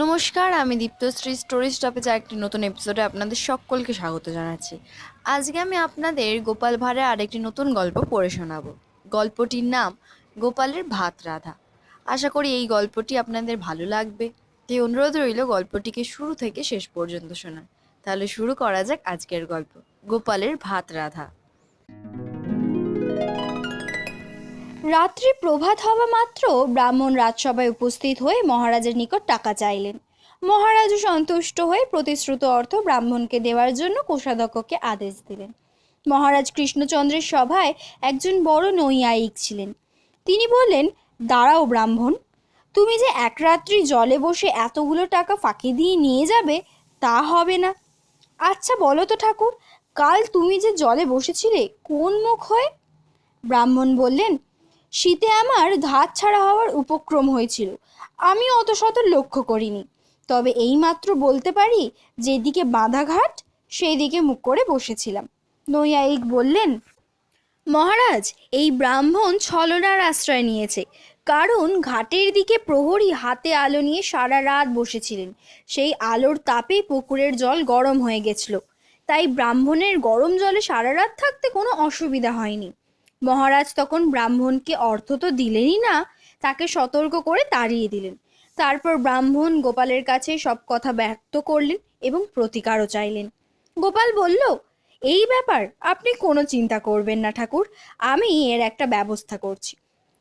নমস্কার, আমি দীপ্তশ্রী স্টোরি স্টপেজে একটি নতুন এপিসোডে আপনাদের সকলকে স্বাগত জানাচ্ছি। আজকে আমি আপনাদের গোপাল ভাঁড়ের আরেকটি নতুন গল্প পড়ে শোনাবো। গল্পটির নাম গোপালের ভাত রাধা। আশা করি এই গল্পটি আপনাদের ভালো লাগবে। তাই অনুরোধ রইল গল্পটিকে শুরু থেকে শেষ পর্যন্ত শোনান তাহলে শুরু করা যাক আজকের গল্প, গোপালের ভাত রাধা। রাত্রি প্রভাত হওয়া মাত্র ব্রাহ্মণ রাজসভায় উপস্থিত হয়ে মহারাজের নিকট টাকা চাইলেন। মহারাজও সন্তুষ্ট হয়ে প্রতিশ্রুত অর্থ ব্রাহ্মণকে দেওয়ার জন্য কোষাধ্যক্ষকে আদেশ দিলেন। মহারাজ কৃষ্ণচন্দ্রের সভায় একজন বড় নৈয়ায়িক ছিলেন। তিনি বললেন, দাঁড়াও ব্রাহ্মণ, তুমি যে এক রাত্রি জলে বসে এতগুলো টাকা ফাঁকি দিয়ে নিয়ে যাবে, তা হবে না। আচ্ছা বলো তো ঠাকুর, কাল তুমি যে জলে বসেছিলে কোন মুখ হয়ে? ব্রাহ্মণ বললেন শীতে আমার ধাত ছাড়া হওয়ার উপক্রম হয়েছিল। আমি অত শত লক্ষ্য করিনি। তবে এইমাত্র বলতে পারি, যেদিকে বাঁধা ঘাট সেই দিকে মুখ করে বসেছিলাম। নৈয়ায়িক বললেন, মহারাজ, এই ব্রাহ্মণ ছলনার আশ্রয় নিয়েছে। কারণ ঘাটের দিকে প্রহরী হাতে আলো নিয়ে সারা রাত বসেছিলেন। সেই আলোর তাপে পুকুরের জল গরম হয়ে গেছিল। তাই ব্রাহ্মণের গরম জলে সারা রাত থাকতে কোনো অসুবিধা হয়নি। মহারাজ তখন ব্রাহ্মণকে অর্থ তো দিলেনই না, তাকে সতর্ক করে তাড়িয়ে দিলেন। তারপর ব্রাহ্মণ গোপালের কাছে সব কথা ব্যক্ত করলেন এবং প্রতিকারও চাইলেন। গোপাল বলল, এই ব্যাপার আপনি কোনো চিন্তা করবেন না ঠাকুর, আমি এর একটা ব্যবস্থা করছি।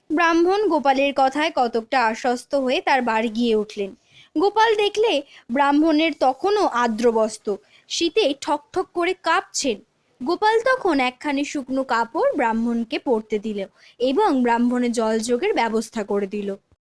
ব্রাহ্মণ গোপালের কথায় কতকটা আশ্বস্ত হয়ে তার বাড়ি গিয়ে উঠলেন। গোপাল দেখলে ব্রাহ্মণের তখনও আর্দ্রবস্ত শীতে ঠকঠক করে কাঁপছেন। গোপাল তখন একখানি শুকনো কাপড় ব্রাহ্মণকে পরতে দিল এবং ব্রাহ্মণের জলযোগের ব্যবস্থা করে দিল।